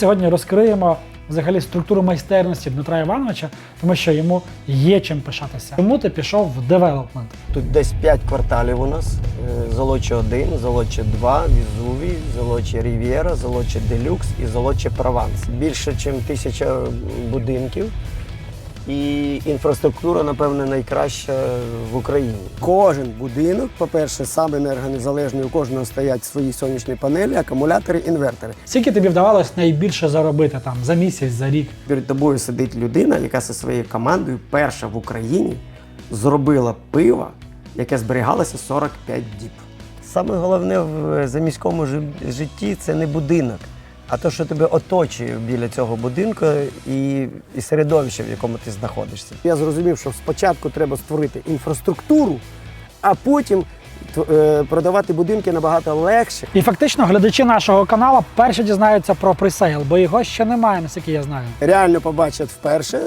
Сьогодні розкриємо взагалі структуру майстерності Дмитра Івановича, тому що йому є чим пишатися. Тому ти пішов в девелопмент. Тут десь 5 кварталів у нас. Е, Золоче 1, Золоче 2, Візуві, Золоче Рів'єра, Золоче Делюкс і Золоче Прованс. Більше, ніж тисяча будинків. І інфраструктура, напевне, найкраща в Україні. Кожен будинок, по-перше, сам енергонезалежний, у кожного стоять свої сонячні панелі, акумулятори, інвертори. Скільки тобі вдавалось найбільше заробити там за місяць, за рік? Перед тобою сидить людина, яка зі своєю командою перша в Україні зробила пиво, яке зберігалося 45 діб. Саме головне в заміському житті це не будинок, а те, що тебе оточує біля цього будинку і, і середовище, в якому ти знаходишся. Я зрозумів, що спочатку треба створити інфраструктуру, а потім е, продавати будинки набагато легше. І фактично глядачі нашого каналу перші дізнаються про пресейл, бо його ще немає, наскільки я знаю. Реально побачать вперше.